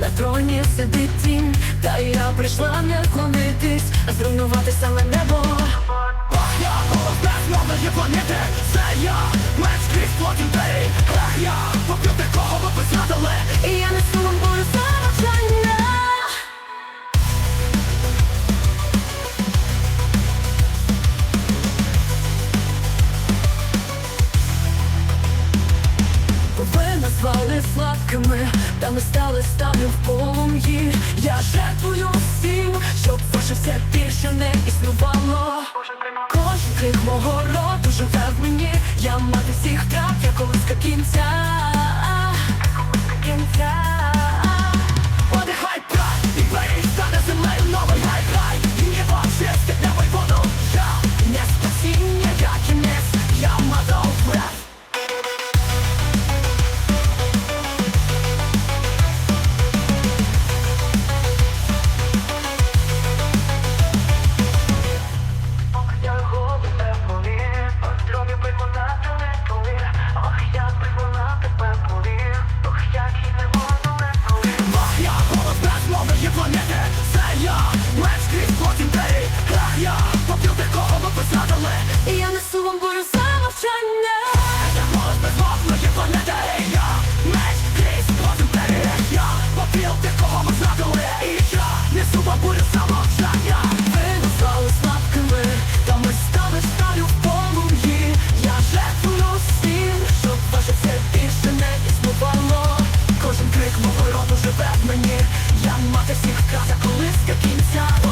На троні сидить тінь, та я прийшла не вклонитись, а зруйнувати саме небо. Ах, я голос безмовної планети Це я, назвали сладкими, та ми стали стали в полум'ї. Я жертвую всім, щоб ваше все більше не існувало. Кожен крик мого роду живе в мені. Я мати всіх трав, я колиска кінця І я несу вам бурю за мовчання. Я можу без вас, но є планета я Меч крізь кожен берег я Попіл тих, кого ми знадили І я несу вам бурю за мовчання. Ви нас стали слабкими Та ми стали шталю в полум'ї. Я жертвую всім, щоб ваше все більше не існувало. Кожен крик мого роду живе в мені. Я мати всіх вкратя колись до кінця.